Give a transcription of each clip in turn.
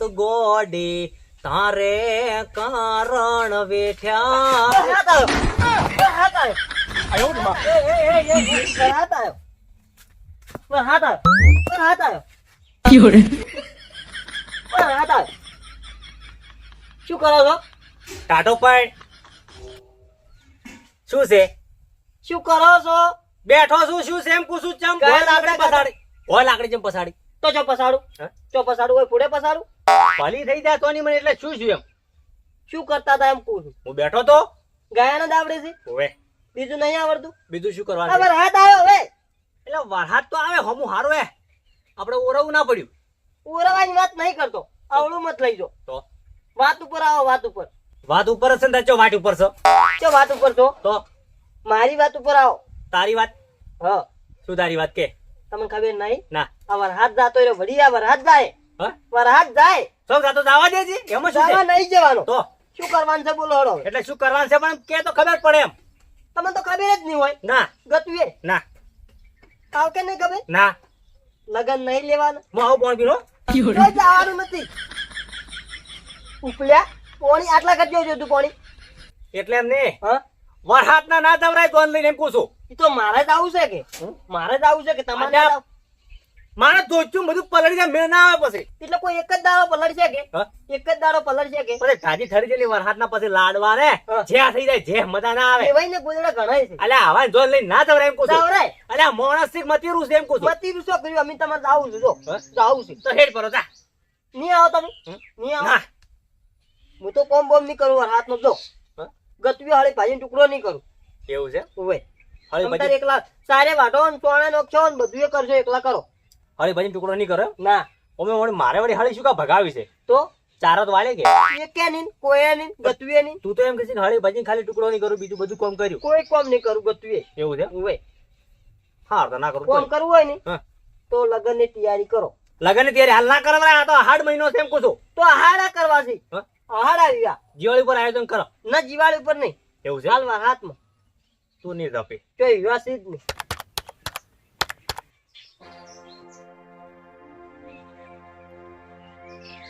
વાત ગોડી તારે કારણ વેઠ્યા. હાથ આવ્યો હાથ આવ્યો શું કરો છો ટાટો પણ. શું છે? શું કરો છો બેઠો છું શું છે? એમ પૂછું ચમ હોય લાકડી પસાડી. હોય લાકડી ચમ પસાડી. તો ચો પસાડું? ચો પસાડું હોય પુડે પસાડું? ભલી થઈ જાય તો મને એટલે શું છું એમ? શું કરતા હતા એમ પૂછું હું બેઠો તો? ગાયન જ આવડે છે? હવે બીજું નહીં આવડતું? બીજું શું કરવાનું? છે? હવે હાથ આવ્યો હવે એટલે વરસાદ તો આવે હમું હારો હે. આપણે ઓરવું ના પડ્યું. ઓરવાની વાત નહીં કરતો. આવડું મત લઈ જો. તો? વાત ઉપર આવો વાત ઉપર. વાત ઉપર હશે ને ચો વાટ ઉપર છો? ચો વાત ઉપર છો? તો? મારી વાત ઉપર આવો. તારી વાત? હ. શું તારી વાત કે? તમને ખબર નહીં? ના. આ વરસાદ જાતો એટલે વળી આ વરસાદ જાય. હા? જાય. સૌ જાતો જવા દેજે એમાં શું જવા નહીં જવાનો. તો. શું કરવાનું છે બોલો હળો. એટલે શું કરવાનું છે પણ કે તો ખબર પડે એમ. તમને તો ખબર જ નહીં હોય. ના. ગતુએ ના. આવ કે નહીં ખબર ના. લગન નહીં લેવાના. હું પણ પીનો કોઈ જવાનું નથી. ઉપલ્યા પોણી આટલા કરજો જો તું પોણી. એટલે એમ નહીં. હા? ના ના દવરાય તો લઈને એમ પૂછું તો મારે જ આવું છે કે? મારે જ આવું છે કે તમારે? મારે ધોચું બધું પલળી જાય મેં ના આવે પછી. એટલે કોઈ એક જ દાડો પલળ છે કે એક જ દાડો પલળ છે કે પછી ઠાજી ઠરી જેલી વરસાદ ના પછી લાડવા રે જે થઈ જાય જે મજા ના આવે. એવાય ને ગુજરાત ઘણા છે. અલ્યા હવા જો લઈ ના જવરાય એમ પૂછું જવરાય. અલ્યા મોણસથી મતી છે એમ પૂછું મતી રૂસો કર્યું? અમે તમારે જાવું છું જો? જાવું છે. તો હેડ પરો જા. નહીં આવો તમે. નહીં આવો. હું તો કોમ બોમ નહીં કરું હાથ નો જો? ગતવી હાળી ભાજી ટુકડો નહીં કરું. એવું છે? ઓવે ભાજી. એકલા સારે વાટો ને ચોણે ને બધું એ કરજો એકલા કરો. હળી ભાજી ટુકડો નહીં કરે? ના. અમે વળી મારે વળી હળી શું કા ભગાવી છે? તો? ચારો તો વાલે કે. એ કે નહીં કોઈ નહીં ગતવી નહીં. તું તો એમ કહે છે હળી ભાજી ખાલી ટુકડો નહીં કરું બીજું બધું કામ કર્યું. કોઈ કામ નહીં કરું ગતવી એવું છે? ઓવે હા તો ના કરું કામ કરવું હોય ને તો લગનની તૈયારી કરો. લગનની તૈયારી હાલ ના કરો આ તો હાડ મહિનો છે એમ કહું છું. તો હાડા કરવા છે. હાડા આવ્યા દિવાળી પર આયોજન કરો. ના દિવાળી ઉપર નહીં. એવું છે? હાલવા હાથમાં. તું નહીં જપે જો વ્યવસ્થિત નહીં.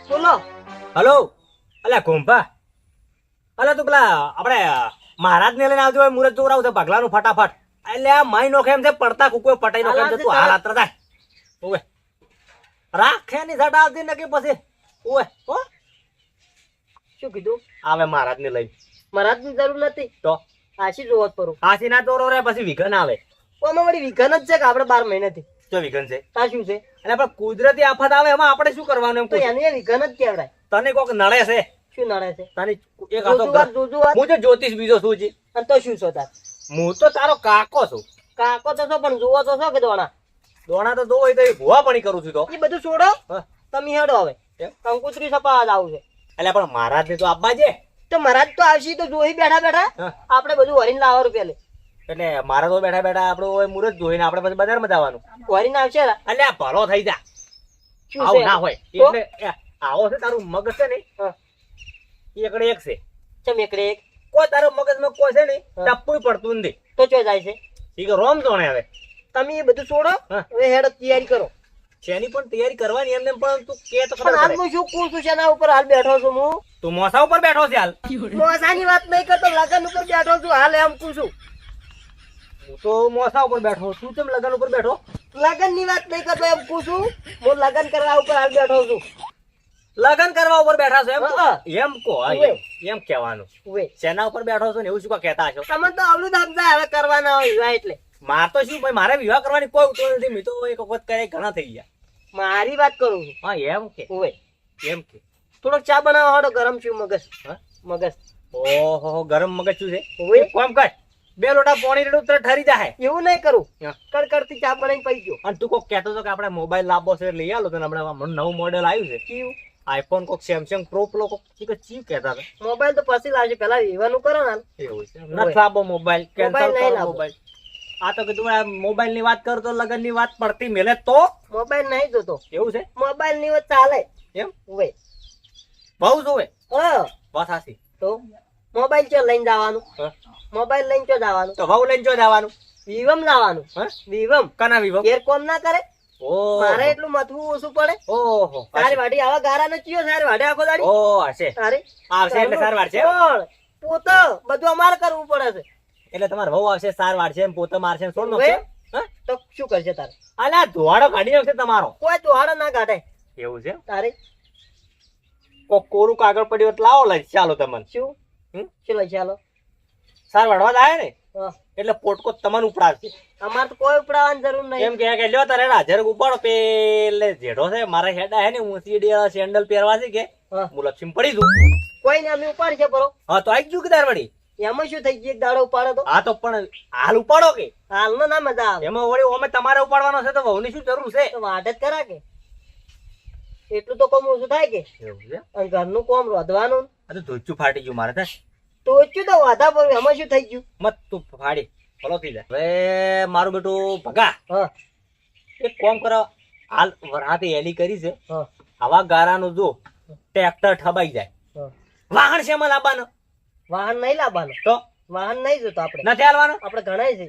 બોલો. હલો. અલ્યા કોમ્પા અલ્યા તું પેલા આપણે મહારાજ ને લઈને આવજો હોય મુરત ચોરાવું છે ભાગલાનું ફટાફટ. એટલે આ માઈ નોખે એમ છે પડતા કુકુએ પટાઈ નોખે એમ છે તું હાલ આત્ર થાય ઓવે. રાખે ની સાટ આવતી નકી પછી. ઓવે. હો. શું કીધું? આવે મહારાજ ને લઈને. મહારાજની જરૂર નથી. તો? આશી જોવત પરો. આશી ના ચોરો રે પછી વિઘન આવે. ઓમાં વળી વિઘન જ છે કે આપણે બાર મહિનાથી? જો વિઘન છે. આ શું છે? અને પણ કુદરતી આફત આવે એમાં આપણે શું કરવાનું એમ તો એને વિઘન જ કહેવાય. તને કોક નડે છે? શું નડે છે? તને એક હું તો જ્યોતિષ બીજો છું જી. અને તો શું છો તાર? હું તો તારો કાકો છું. કાકો તો છો પણ જોવો તો છો કે દોણા? દોણા તો હોય તો એ ભૂવા પણ કરું છું તો. એ બધું છોડો. તમે હેડો હવે? કંકુતરી સપા જ આવું છે. એટલે પણ મહારાજ ને તો આપવા છે તો મહારાજ તો આવશે તો જોઈ બેઠા બેઠા. આપણે બધું હરીને લાવવા રૂપિયા લે એટલે મારા તો બેઠા બેઠા આપણું મુહૂર્ત જોઈને આપણે પછી બજારમાં જવાનું. વરીને આવશે. એટલે ભલો થઈ જા. આવો ના હોય. એટલે આવો છે તારું મગજ છે ને. એકડે એક છે. ચમ એકડે એક? કોઈ તારો મગજમાં કોઈ છે ને. ટપ્પું પડતું નથી. તો ચો જાય છે? ઠીક રોમ જોણે હવે. તમે એ બધું છોડો. હવે હેડ તૈયારી કરો. શેની પણ તૈયારી કરવાની એમને પણ તું કે તો ખબર હાલ હું શું કહું છું શેના ઉપર હાલ બેઠો છું હું? તું મોસા ઉપર બેઠો છે હાલ. મોસાની વાત નહીં કરતો લગન ઉપર બેઠો છું. હાલ એમ કહું છું. હું તો મોસા ઉપર બેઠો તું કેમ લગન ઉપર બેઠો? લગનની વાત નહીં કરતો એમ પૂછું છું. હું લગન કરવા ઉપર હાલ બેઠો છું. લગન કરવા ઉપર બેઠા છો એમ? એમ કો એમ. કેવાનું કહેવાનું. ઉવે. ઉપર બેઠો છો ને એવું શું કા કહેતા છો તમે તો આવડું ધમતા હવે કરવાના હોય એટલે. માર તો શું ભાઈ મારે વિવાહ કરવાની કોઈ ઉતર નથી. મેં તો એક વખત કરે ઘણા થઈ ગયા. મારી વાત કરું છું. હા એમ કે. ઉવે. એમ કે. થોડોક ચા બનાવવા હાડો ગરમ છું મગજ. હા? મગજ. ઓહો ગરમ મગજ શું છે? કોમ કર. બે લોટા પાણી રેડું તરત ઠરી જાય એવું નહીં કરું. હા. કડકડતી ચા બનાવીને પી ગયો. અને તું કોક કહેતો હતો કે આપણે મોબાઈલ લાવવો છે લઈ આવો તો ને હમણાં નવું મોડેલ આવ્યું છે. કેવું આઈફોન કોક સેમસંગ પ્રો પ્રો કોક. ચી કે ચી કહેતા હતા? મોબાઈલ તો પછી લાવશે પેલા વિવાનું કરો ને એવું છે. નથી લાવવો મોબાઈલ. કેન્સલ કરો. મોબાઈલ. આ તો કીધું આ મોબાઈલની વાત કરતો લગનની વાત પડતી મેલે તો. મોબાઈલ નહીં જોતો. એવું છે? મોબાઈલની વાત ચાલે. એમ? હોય બહુ જોવે હા. વાત હાસી તો? મોબાઈલ ચો લઈને જવાનું? મોબાઈલ લઈને ચો જવાનું? તો વહુ લઈને ચો જવાનું? વિવમ લાવવાનું. હા? વિવમ. કના વિવમ? ઘેર કોમ ના કરે? મારે એટલું મથવું ઓછું પડે. ઓહો. તારી વાડી આવા ગારા નો ચિયો સારી વાડે આખો દાડી. ઓ હશે તારી આવશે એટલે સાર. વાડશે? પોતે બધું અમારે કરવું પડે છે. એટલે તમારે વહુ આવશે સાર વાડશે એમ પોતે મારશે છોડ નો તો શું કરશે તારે? અલા ધોવાડો કાઢી નાખશે તમારો. કોઈ ધોવાડો ના કાઢે. એવું છે? તારે? કોક કોરું કાગળ પડ્યું એટલે લાવો લઈ ચાલો તમને. શું? હમ? શું લઈ ચાલો. સાર વડવા જાય ને? એટલે પોટકો તમને ઉપડાવશે. અમારે તો કોઈ ઉપડાવવાની જરૂર નહીં. એમ કે કે લ્યો તારે હાજર ઉપાડો. પેલે જેડો છે મારા હેડા હે ને હું સીડી સેન્ડલ પહેરવા છે કે હા. લક્ષ્મી પડી દઉં કોઈ ને અમે ઉપાડી છે બરો હા તો આવી જુ કે તાર વળી? એમાં શું થઈ ગયું? એક દાડો ઉપાડો તો. હા તો પણ હાલ ઉપાડો કે? હાલનો ના મજા આવે. એમાં વળી અમે તમારે ઉપાડવાનો છે તો વહુની શું જરૂર છે? તો વાટ જ કરા કે. એટલું તો કોમ ઓછું થાય કે? અને ઘરનું કોમ રોધવાનું. આ તો ધોચું ફાટી ગયું મારે ધોચું તો વાધા પર એમાં શું થઈ ગયું? મત તું ફાડી ફોલો થઈ જાય હવે મારું બેટું ભગા. હા. એક કોમ કરો હાલ વરાતે એલી કરી છે. હવા આવા ગારાનું જો ટ્રેક્ટર ઠબાઈ જાય. વાહન છે એમાં લાવવાનું? વાહન નહીં લાવવાનું. તો? વાહન નહીં જોતો આપણે. નથી હાલવાનું? આપણે ઘણા છે.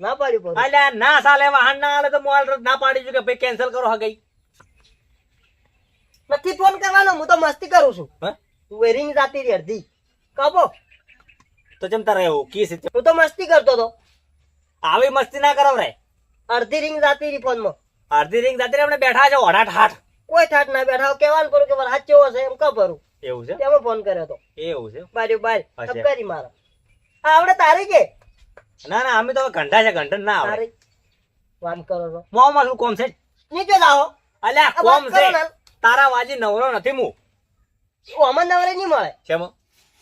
ના પાડ્યું પડે અલ્યા ના સાલે વાહન ના હાલે તો મોલ ના પાડી છું કે ભાઈ કેન્સલ કરો હા ગઈ નથી ફોન કરવાનો હું તો મસ્તી કરું છું. તું વેરિંગ જાતી રહી અડધી. કાપો તો ચમ તારે કી છે? હું તો મસ્તી કરતો હતો. આવી મસ્તી ના કરો રે. અડધી રિંગ જાતી રહી ફોનમાં અડધી રિંગ જાતી રહી આપણે બેઠા છો ઓઢા ઠાઠ. કોઈ ઠાઠ ના બેઠા કેવાનું પડું કે વરસાદ કેવો છે એમ કા ભરું એવું છે? એમાં ફોન કર્યો હતો એવું છે? બારી બાર કરી મારા. આવડે તારી કે ના ના અમે તો ઘંટા છે ઘંટા ના આવે તારી વાત કરો છો. મોમાં શું કોમ છે? નીચે લાવો અલ્યા કોમ છે. તારા વાજી નવરો નથી હું ઓ નવરે નહીં મળે? શેમ?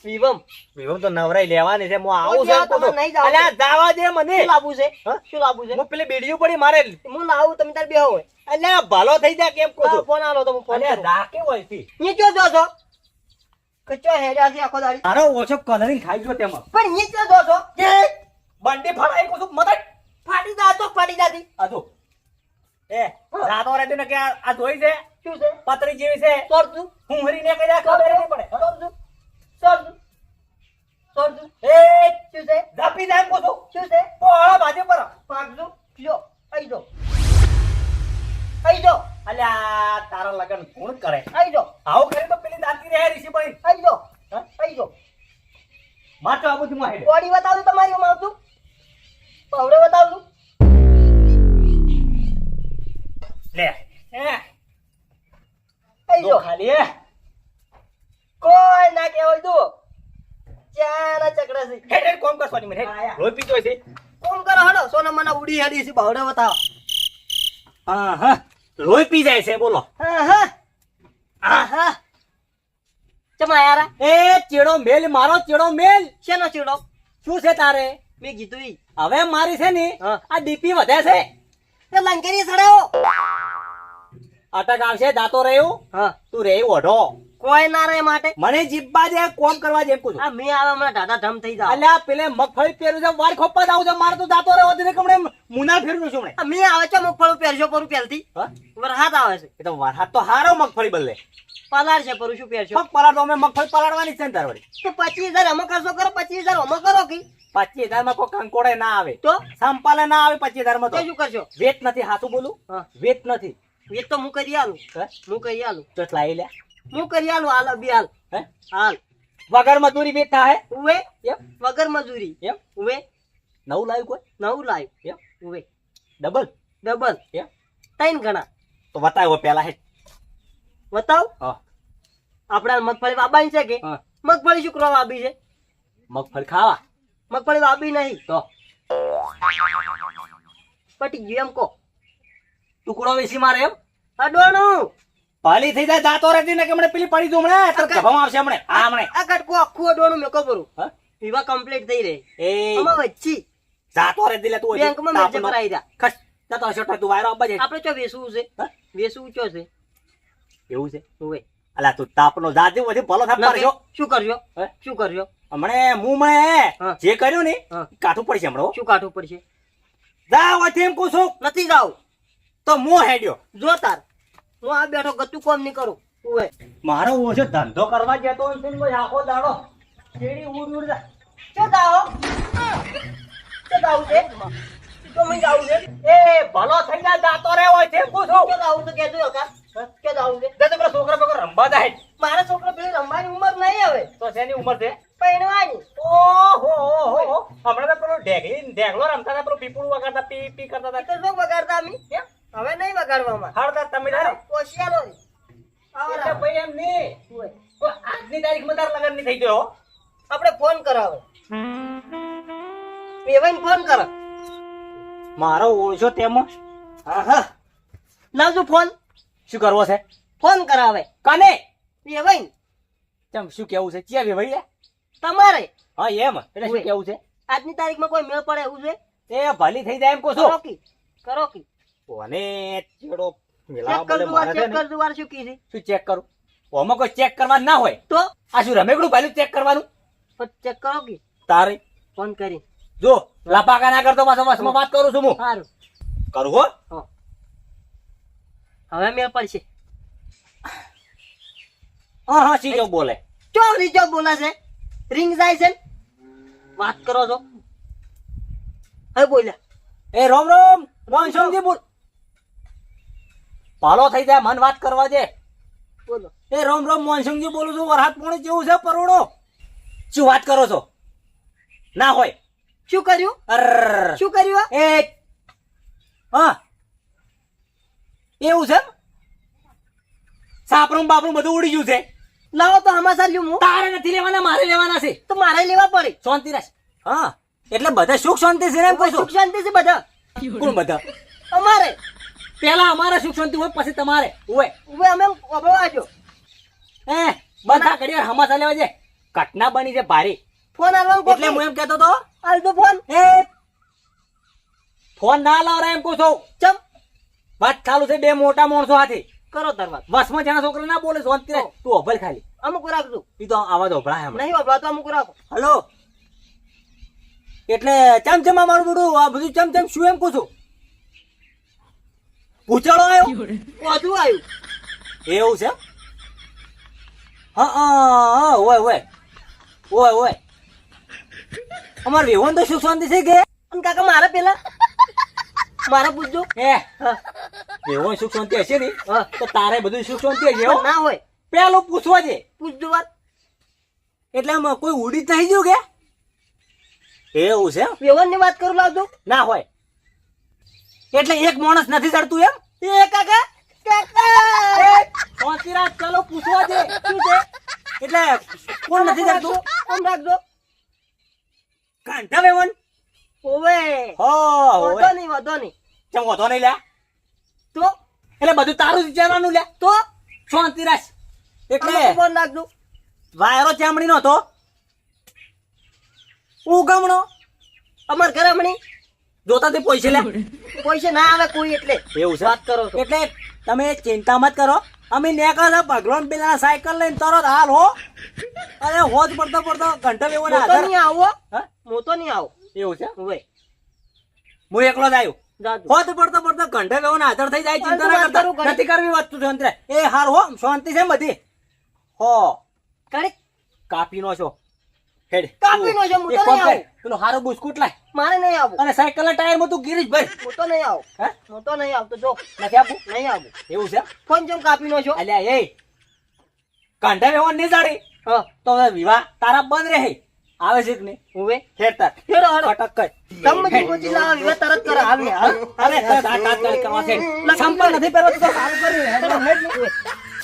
વિવમ વિવમ તો નવરાઈ લેવાની છે હું આવું છું અલ્યા જાવા દે મને. શું લાવવું છે? શું લાવવું છે? હું પેલી બેડીઓ પડી મારે. હું લાવું તમે તાર બેહો હોય. અલ્યા ભાલો થઈ જા કેમ કહું ફોન આલો તો ફોન અલ્યા કરું કે હોયથી ની જો છો? કચ્ચો હેડ્યા છે આખો દાડી. તારો ઓછો કલરિંગ ખાઈ ગયો તેમાં. પણ ની જો છો કે બંડી ફળાઈ કો છું મદદ ફાટી જાતો ફાટી જાતી આ જો. એ રાતો રહેતી ને કે આ જોઈ ધોઈ છે? શું છે? પતરી જેવી છે. સોરજુ. હું હરીને કર્યા ખબર નહીં પડે. સોરજુ. સોરજુ. સોરતું એ શું છે? ઝાપી જાય કહું શું છે? પોળા ભાજે પર. પાકજો. લ્યો. આઈ જો આઈ જો અલ્યા તારા લગન કોણ કરે? આઈ જો આવું કરે તો પેલી દાંતી રહે ઋષિભાઈ આઈ જો હા? આઈ જો માથે આ બધું માહે. બોડી બતાવું તમારી માં પાવડે બતાવું લે. એ જો ખાલી કોઈ ના કહેવાય તો ચાના ચકડા છે. હેડ હેડ કોમ કરવાની મને રોઈ પીતો છે. કોમ કરો હડો. સોના મને ઉડી હેડી છે પવડે બતાવ. હા હા લોહી પી જાય છે બોલો. હા હા હા હા એ ચેડો મેલ મારો ચેડો મેલ. શેનો ચીડો? શું છે તારે? મેં કીધું હવે મારી છે ને. આ ડીપી વધે છે. લંકેરી સડાવો. અટક આવશે દાતો રહ્યું? હા. તું રે ઓઢો. કોઈ ના રે માટે. મને જીબ્બા દે કોમ કરવા જેમ કહું આ મેં આવે દાદા ધમ થઈ જાવ અલ્યા પેલે મગફળી પહેરું છે વાર ખોપા જાવ છે મારે તો દાતો રહ્યો છે કમણે મુના ફેરવું છું. મેં આવે છે મગફળી પહેરજો પરું પહેલથી. વરહાત આવે છે. એ તો વરહાત તો હારો મગફળી બદલે. પલાર છે પરું શું પહેરશો? પલાળ તો અમે મગફળી પલાળવાની છે ને તાર વળી તો પચીસ હજાર અમે કરશો કરો પચીસ હજાર અમે કરો કે? પચીસ હજારમાં કોઈ કંકોડે ના આવે. તો? સંપાલે ના આવે પચીસ હજારમાં તો શું કરશો? વેટ નથી હાથું બોલું? હા. વેત નથી. એ તો હું કરી આલું. હે? હું કરી આલું. તો લાવી લે હું કરી આલું હાલ અભી હાલ. હે? હાલ. વગર મજૂરી બેઠા હે ઉવે. એમ? વગર મજૂરી. એમ? ઉવે. નવું લાવ્યું કોઈ? નવું લાવ્યું એમ? ઉવે. ડબલ? ડબલ. એમ? ત્રણ ગણા. તો બતાવો પેલા હે. બતાવ. આપણા આપડા મગફળી વાબાની છે કે? મગફળી શું કરવા વાબી છે? મગફળી ખાવા. મગફળી વાબી નહીં. તો? પટી ગયું એમ કો ટુકડો વેસી મારે એમ? અડવાનું પાલી થઈ જાય દાંતો રહેતી ને કે મને પેલી પડી દઉં હમણાં? તો ગભામાં આવશે હમણે. આ હમણે. આ કટકો આખું અડવાનું મેકો ભરું હા? વિવાહ કમ્પ્લીટ થઈ રહે. એ. આમાં વચ્ચી. જાતો રહેતી લે તું બેંકમાં મેજે કરાઈ જા ખસ હશે તો તું વાયરો અબજે આપણે ચો વેસવું છે? હા? વેસવું ચો છે? એવું છે? ઓવે. અલા તું તાપનો જાતી વધી ભલો થાપ કરજો શું કરજો? શું કરજો હમણે હું મેં જે કર્યું ને કાઠું પડશે હમણાં શું કાઠું પડશે? જા વચ્ચે એમ કહું છું. નથી જાવ તો મો હેડ્યો. જો તાર. હું આ બેઠો ગતું કોમ નહીં કરું. ઉવે મારો ઓછો ધંધો કરવા જતો હોય છે ને આખો દાડો. કેડી ઉડ ઉડ ચો દાવો ચો દાવ છે? તો મને જાવું છે? એ ભલો થઈ જાય જાતો રે હોય છે પૂછું. ક્યાં જાવું છે કહેજો કાકા. કે જાવું છે? તે તો પેલા છોકરા પકડ રંબા જાય. મારા છોકરો પેલી રમવાની ઉંમર નહીં હવે. તો શેની ઉંમર છે? પૈણવાની ઓહો હો હમણાં તો પેલું ઢેગલી ઢેગલો રમતા હતા પેલું પીપળું વગાડતા પી પી કરતા હતા. તો શું વગાડતા અમે. હવે હળદર તમે છે. આવો એટલે ભાઈ એમ નહીં. હોય. આજની તારીખમાં તાર લગન નહીં થઈ ગયો. આપણે ફોન કરાવે. વેવાઈને ફોન કરો. મારો ઓળશો તેમાં? આહા. લાવજો ફોન. શું કરવો છે? ફોન કરાવે. કને? વેવાઈને. ચમ શું કેવું છે? ચિયા ભાઈ તમારે. હા એમ. એટલે શું કેવું છે? આજની તારીખમાં કોઈ મેળ પડે એવું છે? એ ભલી થઈ જાય એમ કહો કરો કી. કરો કી. કોને ચેડો મિલાવા મારે ચેક કર દુવાર વાર શું કીધી શું ચેક કરું? ઓમાં કોઈ ચેક કરવા ના હોય? તો? આ શું રમેકડું ભાઈલું ચેક કરવાનું? ચેક કરો કી? તારે? ફોન કરી. જો લાપાકા ના કરતો પાછો વસમાં વાત કરું છું હું. સારું. કરું હો. હવે મેં પડશે. હા હા સીજો બોલે. ચો રીજો બોલે છે? રિંગ જાય છે વાત કરો છો. હવે બોલ્યા. એ રોમ રોમ. મોનસોમજી બોલ. પાલો થઈ જાય મન વાત કરવા દે. બોલો. એ રોમ રોમ મોહનસિંહજી બોલું છું વરહાત પોણી જેવું છે પરોડો? શું વાત કરો છો? ના હોય. શું કર્યું. શું કર્યું એ હા. એવું છે? સાપરું બાપરું બધું ઉડી ગયું છે. લાવો તો હમાસા લ્યું હું તારે નથી લેવાના મારે લેવાના છે. તો મારે લેવા પડે. શાંતિ રાખ. હા. એટલે બધા સુખ શાંતિ ને છું. સુખ શાંતિ છે બધા. કોણ બધા? અમારે. પેલા અમારે સુખ શાંતિ હોય પછી તમારે. હોય હવે અમે અભવાજો એ બધા ઘડી હમાસા લેવા છે ઘટના બની છે ભારી. ફોન આલવાનું એટલે હું એમ કહેતો તો આલ તો ફોન. એ ફોન ના લાવરા એમ કહું છું. ચમ. વાત ચાલુ છે બે મોટા માણસો હાથે. કરો દરવાજ. વસમાં જણા છોકરા ના બોલે શાંતિ રાખ. તું અભલ ખાલી. અમુક રાખજો. ઈ તો અવાજ અભળાય હમણાં. નહીં અભવા તો અમુક રાખો. હલો. એટલે ચમ ચમ અમારું બધું આ બધું ચમ ચમ શું એમ કહું છું? પૂછાડો આવ્યો? વધુ આવ્યું? એવું છે? હા હા ઓય ઓય ઓય હોય અમાર વિહોન તો સુખ શાંતિ છે કે? કાકા મારે પેલા? મારે પૂછજો. હે. વિહોન સુખ શાંતિ હશે ને? તો તારે બધું સુખ શાંતિ હશે ના હોય. પેલો પૂછવા છે પૂછજો વાત. એટલે કોઈ ઉડી જ નહીં ગયું કે? એવું છે? વિહોનની વાત કરું લાવજો. ના હોય. એટલે એક માણસ નથી ચડતું એમ? એ કાકા કાકા! શાંતિરાજ ચાલો પૂછવા દે શું છે? એટલે કોણ નથી ચડતું? કોણ રાખજો. કાંઠા વેવન ઓવે હો વધો નહીં વધો નહીં. ચમ હોતો નહીં લ્યા. તો? એટલે બધું તારું વિચારવાનું લ્યા. તો? શાંતિરાજ એટલે કોણ રાખજો? વાયરો ચામડી નો તો ઉગમણો. અમાર ઘરે હમણી જોતા તે પૈસે લે. પૈસે ના આવે કોઈ એટલે. એવું છે? વાત કરો એટલે તમે ચિંતા મત કરો. અમે નેકળ ભગવાન પેલા સાયકલ લઈને તરત હાલ હો. અરે હોજ પડતો પડતો ઘંટો એવો ના નહીં આવો. હું? તો નહીં આવો. એવું છે? ઓવે હું એકલો જ આવ્યો હોત હોજ પડતો પડતો ઘંટા વેવો આધાર થઈ જાય ચિંતા ના કરતા. નથી કરવી એ હાલ હો શાંતિ છે બધી. હો. કાપી નો છો. હેડ. કાપી નો છો, તો નહીં કર, પેલો હારો બુસ્કુટ લાય. મારે નહીં આવું. અને સાયકલ ના ટાયરમાં તું ગીરીશ ભાઈ. હું તો નહીં આવું. હે? હું તો નહીં આવતો જો નથી આપું? નહીં આવું. એવું છે ફોન જેમ કાપી નો છો? અલ્યા એ કાંઠા વેવો નહીં જાડી? હા. તો હવે વિવાહ તારા બંધ રહે. આવે છે કે નહીં? ઓવે હેડ તાર. હેડો હેડો. કટક કર. તમે પહોંચી લાવો વિવાહ તરત કરો. હાલ ને હાલ. અરે તાર તાત્કાલિક કરવા છે. સંપર્ક નથી તો હેડ, હેડ.